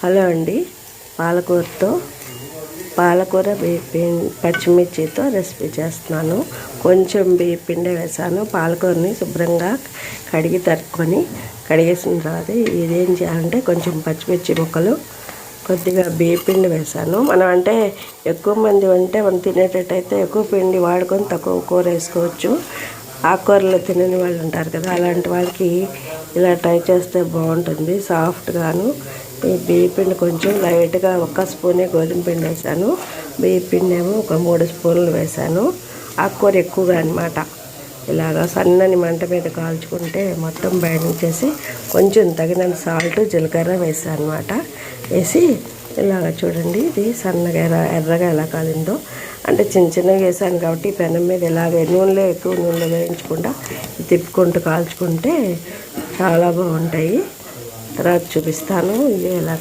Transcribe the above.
Hello అండి. పాలకూరతో పాలకూర వేపి పచ్చిమిర్చితో recipe చేస్తున్నాను. కొంచెం బియ్య పిండి వేసాను. పాలకూరని శుభ్రంగా కడిగి తరుక్కొని కడిగేసిన తర్వాత ఇదేం చేయాలంటే కొంచెం పచ్చిమిర్చి ముక్కలు కొద్దిగా బియ్యపిండి వేసాను. మనం అంటే ఎక్కువ మంది ఉంటే మనం తినేటట్టయితే ఎక్కువ పిండి వాడుకొని తక్కువ కూర వేసుకోవచ్చు. ఆకుకూరలు తినని వాళ్ళు ఉంటారు కదా అలాంటి వాళ్ళకి ఇలా ట్రై చేస్తే బాగుంటుంది సాఫ్ట్గాను ఈ బియ్యపిండి కొంచెం లైట్గా ఒక స్పూనే గోధుమ పిండి వేసాను. బియ్యపిండి ఏమో ఒక మూడు స్పూన్లు వేసాను. ఆకుకూర ఎక్కువగా అనమాట ఇలాగా సన్నని మంట మీద కాల్చుకుంటే మొత్తం బయటించేసి కొంచెం తగినంత సాల్ట్ జీలకర్ర వేసాను అనమాట వేసి ఇలాగ చూడండి ఇది సన్నగా ఎర్ర ఎర్రగా ఎలా కాలిందో. అంటే చిన్న చిన్నగా వేసాను కాబట్టి పెనం మీద ఇలాగే నూనెలో ఎక్కువ నూనెలో వేయించకుండా తిప్పుకుంటూ కాల్చుకుంటే చాలా బాగుంటాయి. తర్వాత చూపిస్తాను. ఇది ఎలా